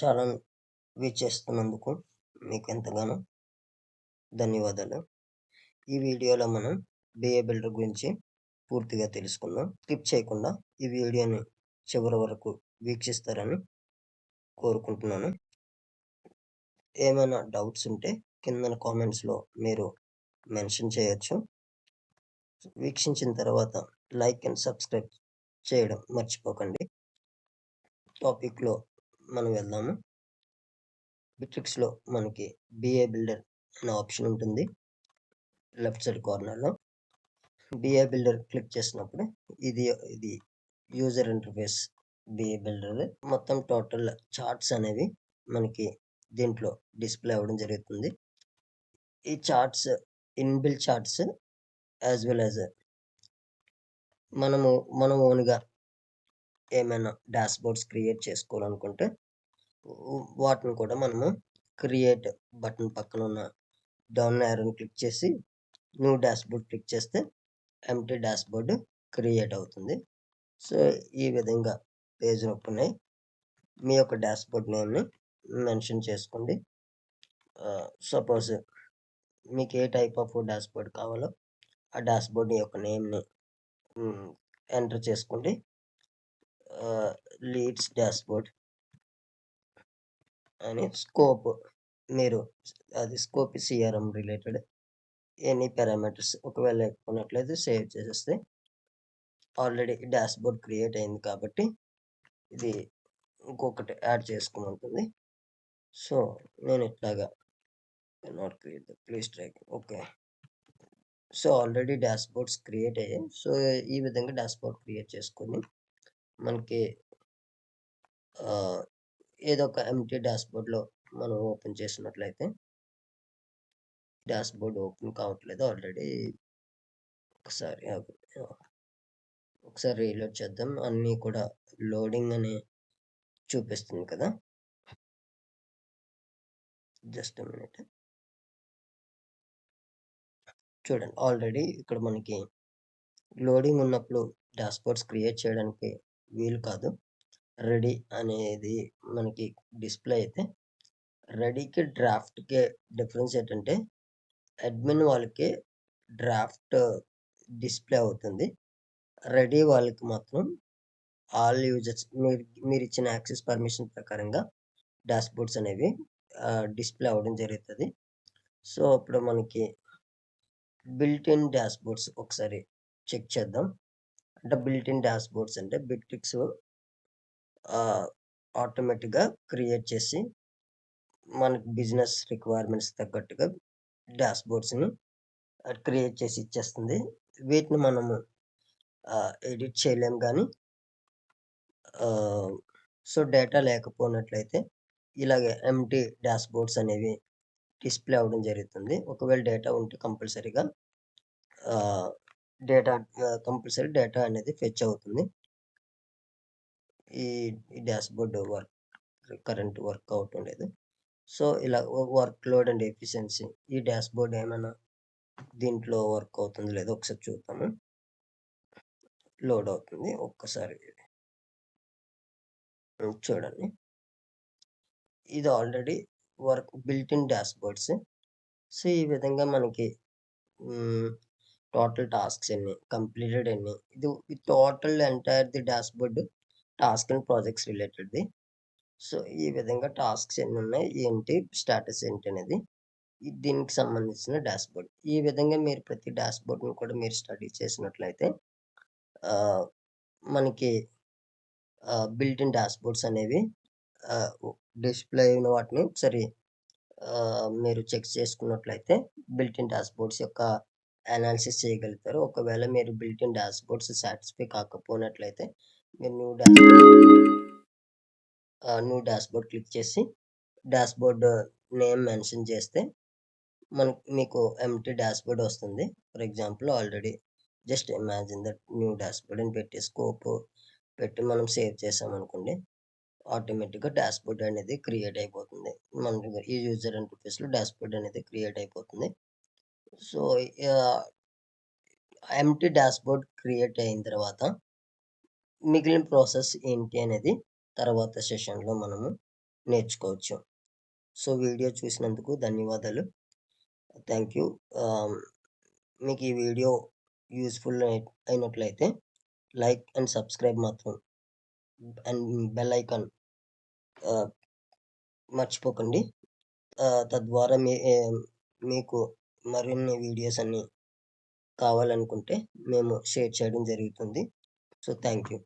Channel వీక్షిస్తున్నందుకు మీకు ఎంతగానో ధన్యవాదాలు. ఈ వీడియోలో మనం బిఏ బిల్డర్ గురించి పూర్తిగా తెలుసుకుందాం. స్కిప్ చేయకుండా ఈ వీడియోని చివరి వరకు వీక్షిస్తారని కోరుకుంటున్నాను. ఏమైనా డౌట్స్ ఉంటే కింద కామెంట్స్లో మీరు మెన్షన్ చేయొచ్చు. వీక్షించిన తర్వాత లైక్ అండ్ సబ్స్క్రైబ్ చేయడం మర్చిపోకండి. టాపిక్లో మనం వెళ్దాము. బిట్రిక్స్లో మనకి బిఏ బిల్డర్ అనే ఆప్షన్ ఉంటుంది. లెఫ్ట్ సైడ్ కార్నర్లో బిఏ బిల్డర్ క్లిక్ చేసినప్పుడు ఇది ఇది యూజర్ ఇంటర్ఫేస్ బిఏ బిల్డర్ మొత్తం టోటల్ చార్ట్స్ అనేవి మనకి దీంట్లో డిస్ప్లే అవ్వడం జరుగుతుంది. ఈ charts inbuilt charts as well as మనము మనం ఓన్గా ఏమైనా డాష్ బోర్డ్స్ క్రియేట్ చేసుకోవాలనుకుంటే వాటిని కూడా మనము క్రియేట్ బటన్ పక్కన ఉన్న డౌన్ యారోని క్లిక్ చేసి న్యూ డాష్ బోర్డ్ క్లిక్ చేస్తే ఎంటీ డాష్ బోర్డ్ క్రియేట్ అవుతుంది. సో ఈ విధంగా పేజ్ ఓపెన్ మీ యొక్క డాష్ బోర్డ్ నేమ్ని మెన్షన్ చేసుకోండి. సపోజ్ మీకు ఏ టైప్ ఆఫ్ డాష్ బోర్డ్ కావాలో ఆ డాష్ బోర్డ్ యొక్క నేమ్ని ఎంటర్ చేసుకోండి. లీడ్స్ డాష్ బోర్డ్ అని స్కోప్ మీరు అది scope CRM related any parameters ఒకవేళ లేకపోయినట్లయితే సేవ్ చేసేస్తే ఆల్రెడీ డాష్ బోర్డ్ క్రియేట్ అయింది కాబట్టి ఇది ఇంకొకటి యాడ్ చేసుకోమంటుంది. సో నేను ఇట్లాగా not create please track okay so already dashboards create అయ్యాయి. సో ఈ విధంగా డాష్ బోర్డ్ క్రియేట్ చేసుకొని మనకి ఏదో ఒక ఎంటీ డాష్బోర్డ్లో మనం ఓపెన్ చేసినట్లయితే డాష్ బోర్డ్ ఓపెన్ కావట్లేదు ఆల్రెడీ ఒకసారి ఒకసారి రీలోడ్ చేద్దాం. అన్నీ కూడా లోడింగ్ అని చూపిస్తుంది కదా. జస్ట్ మినిట్ చూడండి ఆల్రెడీ ఇక్కడ మనకి లోడింగ్ ఉన్నప్పుడు డాష్బోర్డ్స్ క్రియేట్ చేయడానికి వీలు కాదు. రెడీ అనేది మనకి డిస్ప్లే అయితే రెడీకి డ్రాఫ్ట్కి డిఫరెన్స్ ఏంటంటే అడ్మిన్ వాళ్ళకి డ్రాఫ్ట్ డిస్ప్లే అవుతుంది. రెడీ వాళ్ళకి మాత్రం ఆల్ యూజర్స్ మీరు మీరు ఇచ్చిన యాక్సెస్ పర్మిషన్ ప్రకారంగా డాష్బోర్డ్స్ అనేవి డిస్ప్లే అవ్వడం జరుగుతుంది. సో అప్పుడు మనకి బిల్ట్ ఇన్ డాష్బోర్డ్స్ ఒకసారి చెక్ చేద్దాం. అంటే బిల్ట్ ఇన్ డాష్బోర్డ్స్ అంటే బిట్రిక్స్ ఆటోమేటిక్గా క్రియేట్ చేసి మనకి బిజినెస్ రిక్వైర్మెంట్స్ తగ్గట్టుగా డాష్ బోర్డ్స్ని క్రియేట్ చేసి ఇచ్చేస్తుంది. వీటిని మనము ఎడిట్ చేయలేం కానీ సో డేటా లేకపోయినట్లయితే ఇలాగే ఎంటీ డాష్బోర్డ్స్ అనేవి డిస్ప్లే అవ్వడం జరుగుతుంది. ఒకవేళ డేటా ఉంటే కంపల్సరీగా డేటా కంపల్సరీ డేటా అనేది ఫెచ్ అవుతుంది. ఈ dashboard work current work out ఉండేది. సో ఇలా వర్క్ లోడ్ అండ్ ఎఫిషియన్సీ ఈ డాష్బోర్డ్ ఏమైనా దీంట్లో వర్క్ అవుతుంది లేదో ఒకసారి చూద్దాము. లోడ్ అవుతుంది ఒక్కసారి. చూడండి. ఇది already work built in dashboards. So ఈ విధంగా మనకి టోటల్ టాస్క్స్ ఎన్ని కంప్లీటెడ్ ఎన్ని. ఇది total entire the dashboard task and projects రిలేటెడ్ది so ఈ విధంగా టాస్క్స్ ఎన్ని ఉన్నాయి ఏంటి స్టేటస్ ఏంటి అనేది దీనికి సంబంధించిన డాష్బోర్డ్ ఈ విధంగా మీరు ప్రతి డాష్బోర్డ్ని కూడా మీరు స్టడీ చేసినట్లయితే మనకి బిల్ట్ ఇన్ డాష్బోర్డ్స్ అనేవి డిస్ప్లే అయిన వాటిని ఒకసారి మీరు చెక్ చేసుకున్నట్లయితే బిల్ట్ ఇన్ డాష్బోర్డ్స్ యొక్క అనాలిసిస్ చేయగలుగుతారు. ఒకవేళ మీరు బిల్ట్ ఇన్ డాష్బోర్డ్స్ సాటిస్ఫై కాకపోయినట్లయితే మీరు new dashboard new dashboard click చేసి డాష్బోర్డ్ నేమ్ మెన్షన్ చేస్తే మనకు మీకు ఎంటీ డాష్బోర్డ్ వస్తుంది. For example already just imagine that new dashboard అని పెట్టి స్కోప్ పెట్టి మనం సేవ్ చేసామనుకోండి ఆటోమేటిక్గా డాష్బోర్డ్ అనేది క్రియేట్ అయిపోతుంది. మన ఈ యూజర్ ఇంటర్ఫేస్లో డాష్బోర్డ్ అనేది క్రియేట్ అయిపోతుంది. సో ఎంటీ డాష్బోర్డ్ క్రియేట్ అయిన తర్వాత మిగిలిన ప్రాసెస్ ఏంటి అనేది తర్వాత సెషన్లో మనము నేర్చుకోవచ్చు. సో, వీడియో చూసినందుకు ధన్యవాదాలు. Thank you. మీకు ఈ వీడియో యూస్ఫుల్ అయినట్లయితే లైక్ అండ్ సబ్స్క్రైబ్ మాత్రం అండ్ బెల్ ఐకాన్ మర్చిపోకండి. తద్వారా మీ మీకు మరిన్ని వీడియోస్ అన్నీ కావాలనుకుంటే మేము షేర్ చేయడం జరుగుతుంది. So, thank you.